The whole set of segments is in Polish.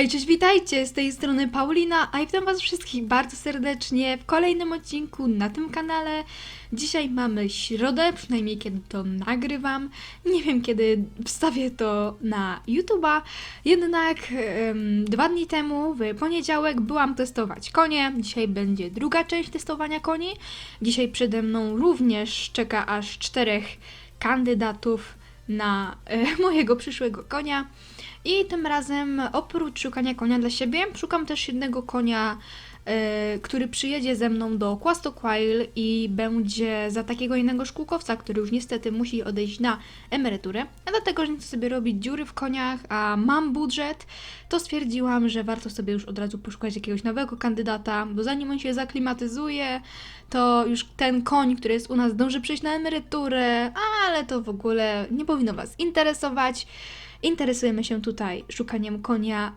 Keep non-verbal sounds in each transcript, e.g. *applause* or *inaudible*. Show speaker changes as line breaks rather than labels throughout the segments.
Hej, cześć, witajcie! Z tej strony Paulina, a witam Was wszystkich bardzo serdecznie w kolejnym odcinku na tym kanale. Dzisiaj mamy środę, przynajmniej kiedy to nagrywam. Nie wiem, kiedy wstawię to na YouTube'a, jednak dwa dni temu, w poniedziałek, byłam testować konie. Dzisiaj będzie druga część testowania koni. Dzisiaj przede mną również czeka aż czterech kandydatów na e, *laughs* mojego przyszłego konia. I tym razem oprócz szukania konia dla siebie, szukam też jednego konia, e, który przyjedzie ze mną do Quastoquile i będzie za takiego innego szkółkowca, który już niestety musi odejść na emeryturę. A dlatego, że nie chcę sobie robić dziury w koniach, a mam budżet, to stwierdziłam, że warto sobie już od razu poszukać jakiegoś nowego kandydata, bo zanim on się zaklimatyzuje, to już ten koń, który jest u nas, zdąży przejść na emeryturę, ale to w ogóle nie powinno Was interesować. Interesujemy się tutaj szukaniem konia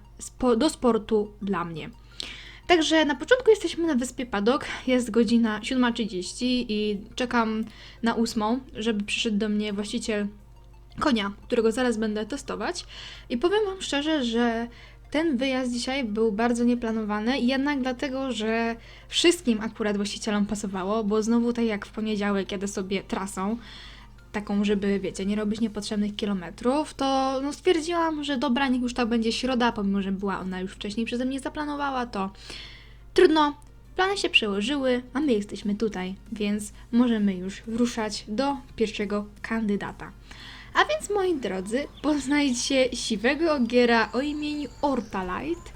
do sportu dla mnie. Także na początku jesteśmy na wyspie Padok, jest godzina 7.30 i czekam na 8, żeby przyszedł do mnie właściciel konia, którego zaraz będę testować. I powiem Wam szczerze, że ten wyjazd dzisiaj był bardzo nieplanowany, jednak dlatego, że wszystkim akurat właścicielom pasowało, bo znowu tak jak w poniedziałek jadę sobie trasą, taką, żeby, wiecie, nie robić niepotrzebnych kilometrów, to no, stwierdziłam, że dobra, niech już to będzie środa, pomimo, że była ona już wcześniej przeze mnie zaplanowała, to trudno. Plany się przełożyły, a my jesteśmy tutaj, więc możemy już ruszać do pierwszego kandydata. A więc, moi drodzy, poznajcie siwego ogiera o imieniu Ortalite.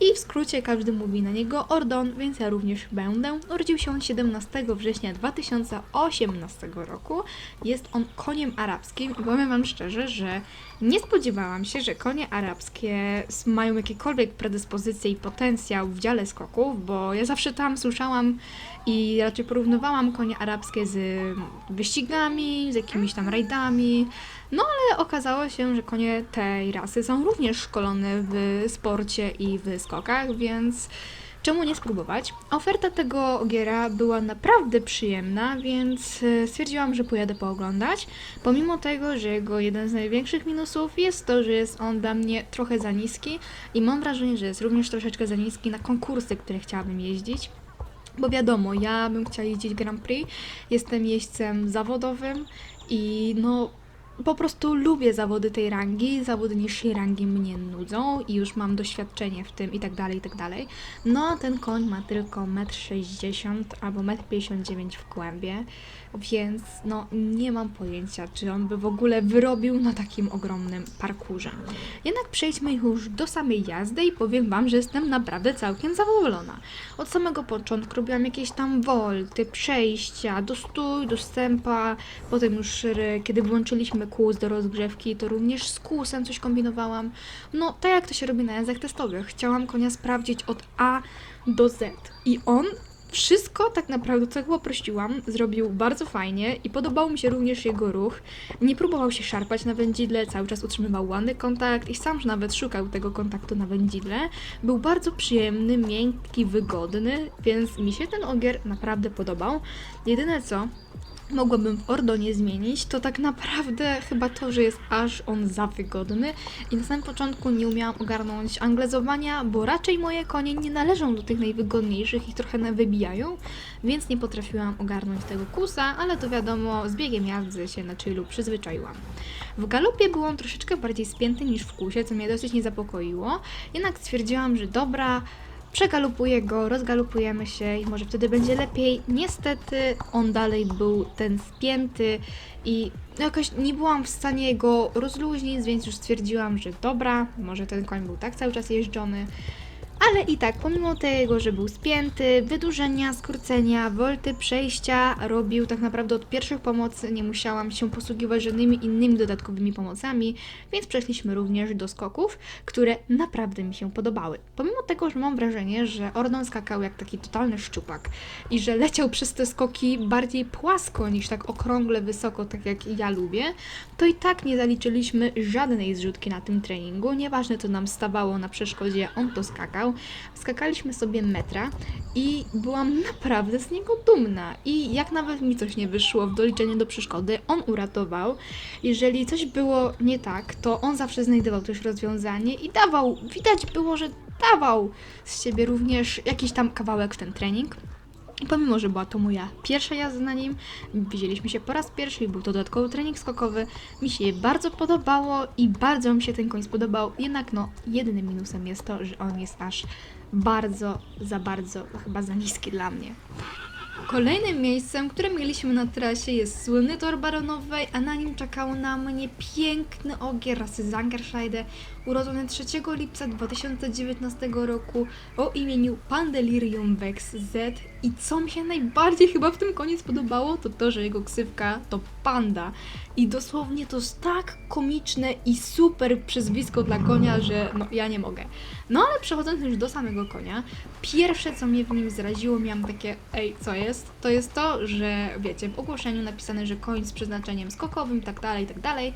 I w skrócie każdy mówi na niego Ordon, więc ja również będę. Urodził się on 17 września 2018 roku. Jest on koniem arabskim i powiem Wam szczerze, że nie spodziewałam się, że konie arabskie mają jakiekolwiek predyspozycje i potencjał w dziale skoków, bo ja zawsze tam słyszałam i raczej porównywałam konie arabskie z wyścigami, z jakimiś tam rajdami. No ale okazało się, że konie tej rasy są również szkolone w sporcie i w skokach, więc czemu nie spróbować? Oferta tego ogiera była naprawdę przyjemna, więc e, stwierdziłam, że pojadę pooglądać. Pomimo tego, że jego jeden z największych minusów jest to, że jest on dla mnie trochę za niski i mam wrażenie, że jest również troszeczkę za niski na konkursy, które chciałabym jeździć. Bo wiadomo, ja bym chciała jeździć Grand Prix, jestem jeźdźcem zawodowym i no po prostu lubię zawody tej rangi, zawody niższej rangi mnie nudzą i już mam doświadczenie w tym i tak dalej, i tak dalej. No a ten koń ma tylko 1,60 m albo 1,59 m w kłębie, więc no nie mam pojęcia, czy on by w ogóle wyrobił na takim ogromnym parkurze. Jednak przejdźmy już do samej jazdy i powiem Wam, że jestem naprawdę całkiem zadowolona. Od samego początku robiłam jakieś tam wolty, przejścia, do stój, do stępa, potem już e, kiedy włączyliśmy kłus do rozgrzewki, to również z kłusem coś kombinowałam. No, tak jak to się robi na jazdach testowych. Chciałam konia sprawdzić od A do Z. I on wszystko tak naprawdę, co chyba prosiłam, zrobił bardzo fajnie i podobał mi się również jego ruch. Nie próbował się szarpać na wędzidle, cały czas utrzymywał ładny kontakt i sam nawet szukał tego kontaktu na wędzidle. Był bardzo przyjemny, miękki, wygodny, więc mi się ten ogier naprawdę podobał. Jedyne co, mogłabym w Ordonie zmienić, to tak naprawdę chyba to, że jest aż on za wygodny i na samym początku nie umiałam ogarnąć anglezowania, bo raczej moje konie nie należą do tych najwygodniejszych i trochę na wybijają, więc nie potrafiłam ogarnąć tego kusa, ale to wiadomo, z biegiem jazdy się na chillu przyzwyczaiłam. W galopie był on troszeczkę bardziej spięty niż w kusie, co mnie dosyć niezapokoiło, jednak stwierdziłam, że dobra, Przegalupuję go, rozgalupujemy się i może wtedy będzie lepiej. Niestety on dalej był ten spięty i jakoś nie byłam w stanie go rozluźnić, więc już stwierdziłam, że dobra, może ten koń był tak cały czas jeżdżony. Ale i tak, pomimo tego, że był spięty, wydłużenia, skrócenia, wolty, przejścia robił tak naprawdę od pierwszych pomocy, nie musiałam się posługiwać żadnymi innymi dodatkowymi pomocami, więc przeszliśmy również do skoków, które naprawdę mi się podobały. Pomimo tego, że mam wrażenie, że Ordon skakał jak taki totalny szczupak i że leciał przez te skoki bardziej płasko niż tak okrągle wysoko, tak jak ja lubię, to i tak nie zaliczyliśmy żadnej zrzutki na tym treningu. Nieważne, co nam stawało na przeszkodzie, on to skakał. Skakaliśmy sobie metra i byłam naprawdę z niego dumna. I jak nawet mi coś nie wyszło w doliczeniu do przeszkody, on uratował. Jeżeli coś było nie tak, to on zawsze znajdował też rozwiązanie i dawał, widać było, że dawał z siebie również jakiś tam kawałek w ten trening. I pomimo, że była to moja pierwsza jazda na nim, widzieliśmy się po raz pierwszy i był to dodatkowy trening skokowy, mi się bardzo podobało i bardzo mi się ten koń spodobał, jednak no, jedynym minusem jest to, że on jest aż bardzo, za bardzo, chyba za niski dla mnie. Kolejnym miejscem, które mieliśmy na trasie jest słynny tor baronowej, a na nim czekał na mnie piękny ogier rasy Zangerscheide, urodzony 3 lipca 2019 roku o imieniu Pandelirium Vex Z. I co mi się najbardziej chyba w tym koniec podobało, to to, że jego ksywka to Panda. I dosłownie to jest tak komiczne i super przyzwisko dla konia, że no ja nie mogę. No ale przechodząc już do samego konia, pierwsze co mnie w nim zraziło, miałam takie, ej, co jest? To jest to, że wiecie, w ogłoszeniu napisane, że koń z przeznaczeniem skokowym, tak dalej, tak dalej,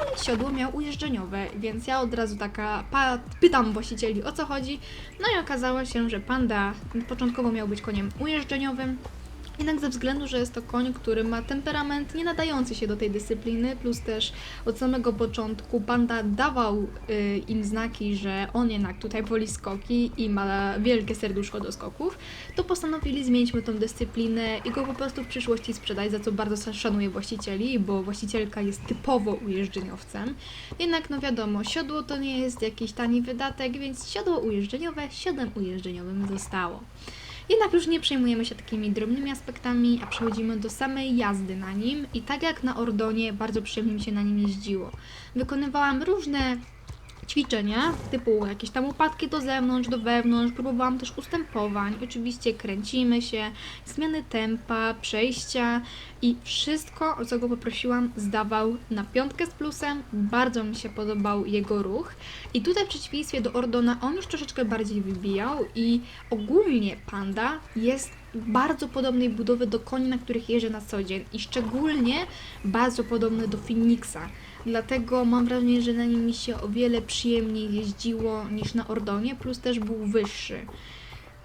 ale siodło miał ujeżdżeniowe, więc ja od razu taka pa, pytam właścicieli o co chodzi. No i okazało się, że panda początkowo miał być koniem ujeżdżeniowym, jednak ze względu, że jest to koń, który ma temperament nie nadający się do tej dyscypliny, plus też od samego początku panda dawał y, im znaki, że on jednak tutaj woli skoki i ma wielkie serduszko do skoków, to postanowili zmienić mu tą dyscyplinę i go po prostu w przyszłości sprzedać, za co bardzo szanuję właścicieli, bo właścicielka jest typowo ujeżdżeniowcem. Jednak no wiadomo, siodło to nie jest jakiś tani wydatek, więc siodło ujeżdżeniowe siodłem ujeżdżeniowym zostało. Jednak już nie przejmujemy się takimi drobnymi aspektami, a przechodzimy do samej jazdy na nim i tak jak na Ordonie, bardzo przyjemnie mi się na nim jeździło. Wykonywałam różne ćwiczenia, typu jakieś tam upadki do zewnątrz, do wewnątrz, próbowałam też ustępowań, oczywiście kręcimy się, zmiany tempa, przejścia i wszystko, o co go poprosiłam, zdawał na piątkę z plusem, bardzo mi się podobał jego ruch. I tutaj w przeciwieństwie do Ordona on już troszeczkę bardziej wybijał i ogólnie Panda jest bardzo podobnej budowy do koni, na których jeżdżę na co dzień i szczególnie bardzo podobny do Phoenixa. Dlatego mam wrażenie, że na nim mi się o wiele przyjemniej jeździło niż na Ordonie, plus też był wyższy.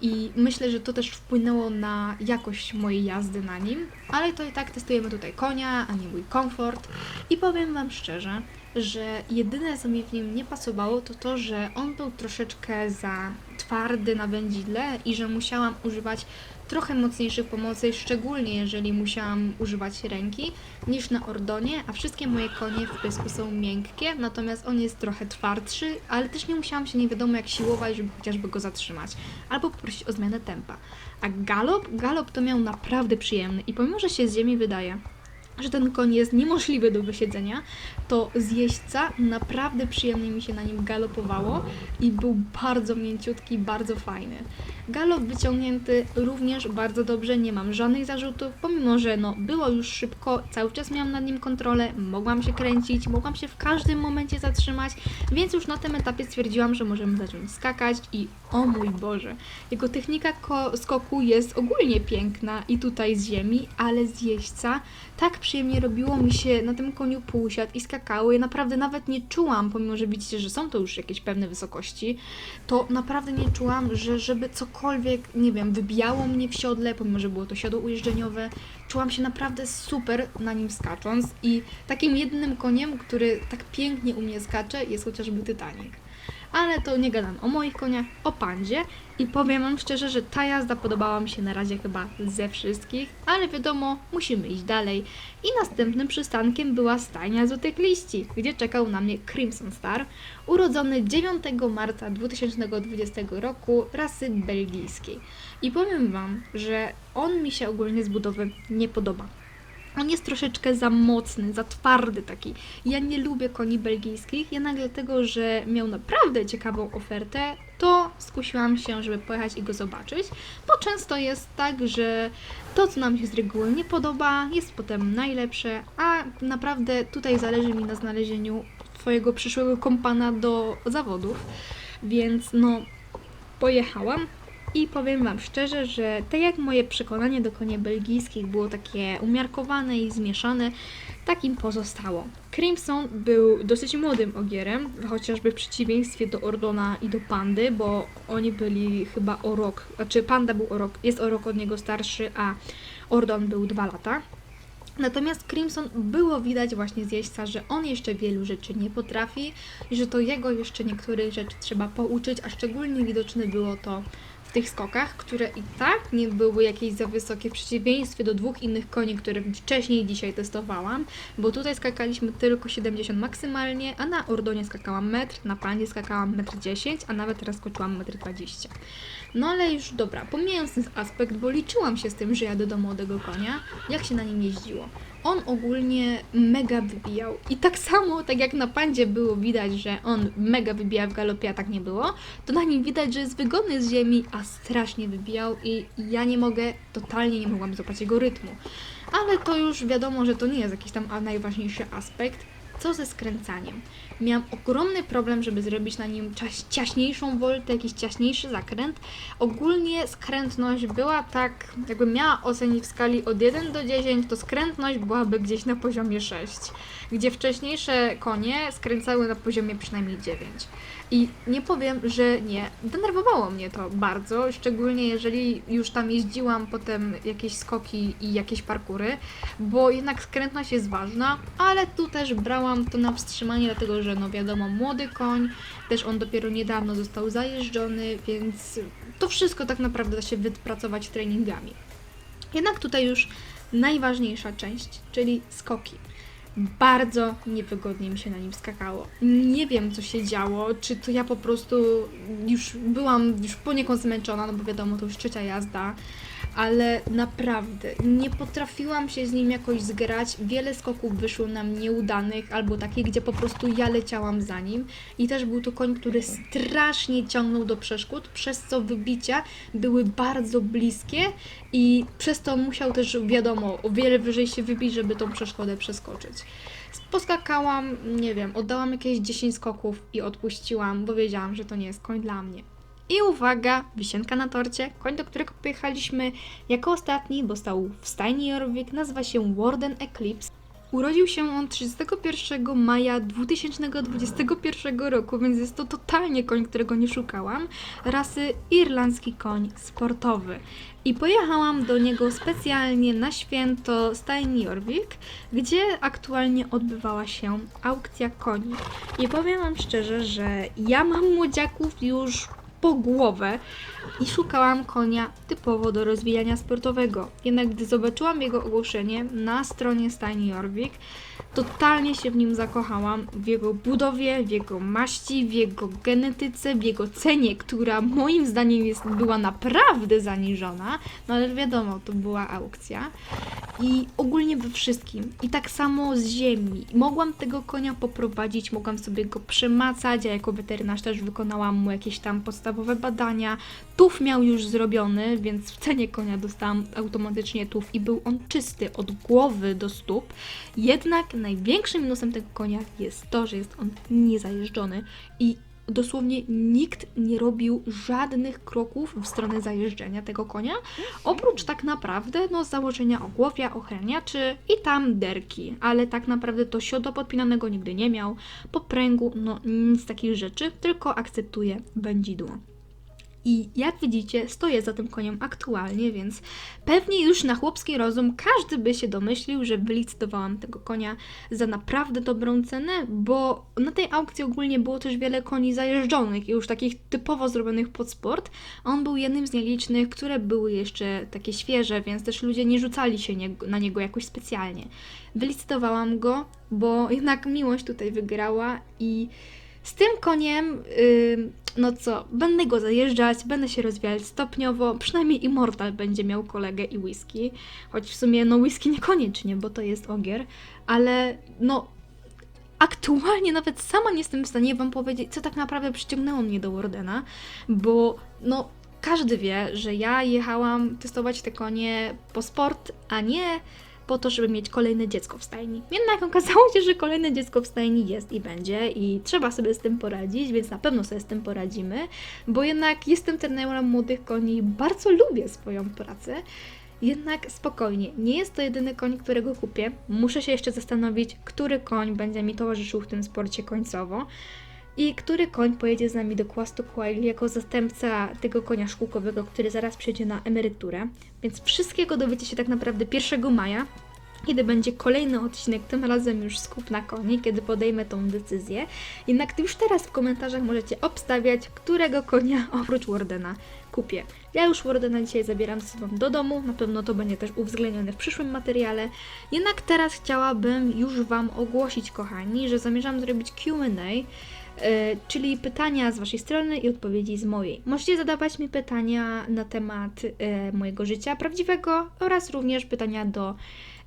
I myślę, że to też wpłynęło na jakość mojej jazdy na nim, ale to i tak testujemy tutaj konia, a nie mój komfort. I powiem Wam szczerze, że jedyne co mi w nim nie pasowało to to, że on był troszeczkę za twardy na wędzidle i że musiałam używać trochę mocniejszych pomocy, szczególnie jeżeli musiałam używać ręki, niż na Ordonie, a wszystkie moje konie w pysku są miękkie, natomiast on jest trochę twardszy, ale też nie musiałam się nie wiadomo jak siłować, żeby chociażby go zatrzymać, albo poprosić o zmianę tempa. A galop, galop to miał naprawdę przyjemny i pomimo, że się z ziemi wydaje, że ten koń jest niemożliwy do wysiedzenia, to z jeźdźca naprawdę przyjemnie mi się na nim galopowało i był bardzo mięciutki, bardzo fajny. Galop wyciągnięty również bardzo dobrze, nie mam żadnych zarzutów, pomimo że no, było już szybko, cały czas miałam nad nim kontrolę, mogłam się kręcić, mogłam się w każdym momencie zatrzymać, więc już na tym etapie stwierdziłam, że możemy zacząć skakać i o mój Boże, jego technika ko- skoku jest ogólnie piękna i tutaj z ziemi, ale z jeźdźca tak przyjemnie robiło mi się na tym koniu półsiad i skakały. Naprawdę nawet nie czułam, pomimo że widzicie, że są to już jakieś pewne wysokości, to naprawdę nie czułam, że żeby cokolwiek, nie wiem, wybijało mnie w siodle, pomimo że było to siodło ujeżdżeniowe. Czułam się naprawdę super na nim skacząc i takim jedynym koniem, który tak pięknie u mnie skacze jest chociażby Titanic. Ale to nie gadam o moich koniach, o pandzie i powiem wam szczerze, że ta jazda podobała mi się na razie chyba ze wszystkich, ale wiadomo, musimy iść dalej. I następnym przystankiem była stajnia złotych liści, gdzie czekał na mnie Crimson Star, urodzony 9 marca 2020 roku rasy belgijskiej. I powiem wam, że on mi się ogólnie z budowy nie podoba. On jest troszeczkę za mocny, za twardy taki. Ja nie lubię koni belgijskich, jednak dlatego, że miał naprawdę ciekawą ofertę, to skusiłam się, żeby pojechać i go zobaczyć, bo często jest tak, że to, co nam się z reguły nie podoba, jest potem najlepsze, a naprawdę tutaj zależy mi na znalezieniu Twojego przyszłego kompana do zawodów, więc no, pojechałam. I powiem Wam szczerze, że tak jak moje przekonanie do koni belgijskich było takie umiarkowane i zmieszane, takim pozostało. Crimson był dosyć młodym ogierem, chociażby w przeciwieństwie do Ordona i do Pandy, bo oni byli chyba o rok, znaczy Panda był o rok, jest o rok od niego starszy, a Ordon był dwa lata. Natomiast Crimson było widać właśnie z jeźdźca, że on jeszcze wielu rzeczy nie potrafi że to jego jeszcze niektórych rzeczy trzeba pouczyć, a szczególnie widoczne było to tych skokach, które i tak nie były jakieś za wysokie w przeciwieństwie do dwóch innych koni, które wcześniej dzisiaj testowałam, bo tutaj skakaliśmy tylko 70 maksymalnie, a na Ordonie skakałam metr, na Pandzie skakałam metr 10, a nawet teraz skoczyłam metr 20. No ale już dobra, pomijając ten aspekt, bo liczyłam się z tym, że jadę do młodego konia, jak się na nim jeździło. On ogólnie mega wybijał. I tak samo, tak jak na pandzie było widać, że on mega wybija w galopie, a tak nie było, to na nim widać, że jest wygodny z ziemi, a strasznie wybijał i ja nie mogę, totalnie nie mogłam złapać jego rytmu. Ale to już wiadomo, że to nie jest jakiś tam najważniejszy aspekt. Co ze skręcaniem? Miałam ogromny problem, żeby zrobić na nim ciaś, ciaśniejszą woltę, jakiś ciaśniejszy zakręt. Ogólnie skrętność była tak, jakbym miała ocenić w skali od 1 do 10, to skrętność byłaby gdzieś na poziomie 6, gdzie wcześniejsze konie skręcały na poziomie przynajmniej 9. I nie powiem, że nie. Denerwowało mnie to bardzo, szczególnie jeżeli już tam jeździłam potem jakieś skoki i jakieś parkury, bo jednak skrętność jest ważna, ale tu też brałam to na wstrzymanie, dlatego że no wiadomo, młody koń, też on dopiero niedawno został zajeżdżony, więc to wszystko tak naprawdę da się wypracować treningami. Jednak tutaj już najważniejsza część, czyli skoki. Bardzo niewygodnie mi się na nim skakało. Nie wiem, co się działo, czy to ja po prostu już byłam już poniekąd zmęczona, no bo wiadomo, to już trzecia jazda, ale naprawdę nie potrafiłam się z nim jakoś zgrać. Wiele skoków wyszło nam nieudanych, albo takich, gdzie po prostu ja leciałam za nim. I też był to koń, który strasznie ciągnął do przeszkód, przez co wybicia były bardzo bliskie i przez to musiał też, wiadomo, o wiele wyżej się wybić, żeby tą przeszkodę przeskoczyć. Poskakałam, nie wiem, oddałam jakieś 10 skoków i odpuściłam, bo wiedziałam, że to nie jest koń dla mnie. I uwaga, wisienka na torcie, koń, do którego pojechaliśmy jako ostatni, bo stał w stajni Jorvik, nazywa się Warden Eclipse. Urodził się on 31 maja 2021 roku, więc jest to totalnie koń, którego nie szukałam. Rasy irlandzki koń sportowy. I pojechałam do niego specjalnie na święto stajni Jorvik, gdzie aktualnie odbywała się aukcja koni. I powiem Wam szczerze, że ja mam młodziaków już po głowę i szukałam konia typowo do rozwijania sportowego. Jednak gdy zobaczyłam jego ogłoszenie na stronie stajni Jorvik, totalnie się w nim zakochałam. W jego budowie, w jego maści, w jego genetyce, w jego cenie, która moim zdaniem jest, była naprawdę zaniżona. No ale wiadomo, to była aukcja. I ogólnie we wszystkim. I tak samo z ziemi. Mogłam tego konia poprowadzić, mogłam sobie go przemacać. Ja jako weterynarz też wykonałam mu jakieś tam podstawowe badania. Tuf miał już zrobiony, więc w cenie konia dostałam automatycznie tuf i był on czysty od głowy do stóp. Jednak największym minusem tego konia jest to, że jest on niezajeżdżony i dosłownie nikt nie robił żadnych kroków w stronę zajeżdżenia tego konia, oprócz tak naprawdę no, założenia ogłowia, ochraniaczy i tam derki, ale tak naprawdę to siodo podpinanego nigdy nie miał, popręgu, no nic takich rzeczy, tylko akceptuje wędzidło. I jak widzicie, stoję za tym koniem aktualnie, więc pewnie już na chłopski rozum każdy by się domyślił, że wylicytowałam tego konia za naprawdę dobrą cenę, bo na tej aukcji ogólnie było też wiele koni zajeżdżonych i już takich typowo zrobionych pod sport. On był jednym z nielicznych, które były jeszcze takie świeże, więc też ludzie nie rzucali się na niego jakoś specjalnie. Wylicytowałam go, bo jednak miłość tutaj wygrała i z tym koniem, ym, no co, będę go zajeżdżać, będę się rozwijać stopniowo, przynajmniej Immortal będzie miał kolegę i whisky, choć w sumie no whisky niekoniecznie, bo to jest ogier, ale no aktualnie nawet sama nie jestem w stanie wam powiedzieć, co tak naprawdę przyciągnęło mnie do Wardena, bo no każdy wie, że ja jechałam testować te konie po sport, a nie po to, żeby mieć kolejne dziecko w stajni. Jednak okazało się, że kolejne dziecko w stajni jest i będzie i trzeba sobie z tym poradzić, więc na pewno sobie z tym poradzimy, bo jednak jestem trenerem młodych koni, bardzo lubię swoją pracę. Jednak spokojnie, nie jest to jedyny koń, którego kupię. Muszę się jeszcze zastanowić, który koń będzie mi towarzyszył w tym sporcie końcowo i który koń pojedzie z nami do Quasto Quail jako zastępca tego konia szkółkowego, który zaraz przejdzie na emeryturę. Więc wszystkiego dowiecie się tak naprawdę 1 maja, kiedy będzie kolejny odcinek, tym razem już skup na koni, kiedy podejmę tą decyzję. Jednak już teraz w komentarzach możecie obstawiać, którego konia oprócz Wardena kupię. Ja już Wardena dzisiaj zabieram ze sobą do domu, na pewno to będzie też uwzględnione w przyszłym materiale. Jednak teraz chciałabym już Wam ogłosić, kochani, że zamierzam zrobić Q&A, czyli pytania z Waszej strony i odpowiedzi z mojej. Możecie zadawać mi pytania na temat e, mojego życia prawdziwego oraz również pytania do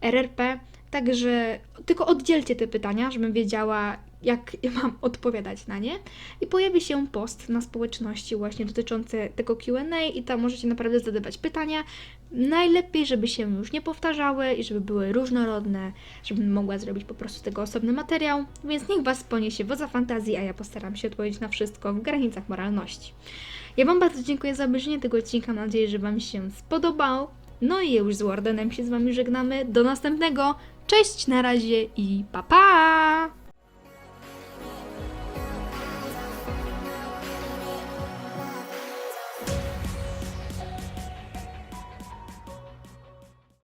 RRP, także tylko oddzielcie te pytania, żebym wiedziała, jak mam odpowiadać na nie. I pojawi się post na społeczności właśnie dotyczący tego QA i tam możecie naprawdę zadawać pytania. Najlepiej, żeby się już nie powtarzały i żeby były różnorodne, żebym mogła zrobić po prostu tego osobny materiał. Więc niech Was poniesie wodza fantazji, a ja postaram się odpowiedzieć na wszystko w granicach moralności. Ja Wam bardzo dziękuję za obejrzenie tego odcinka. Mam nadzieję, że Wam się spodobał. No i już z Wardenem się z Wami żegnamy. Do następnego. Cześć, na razie i pa pa!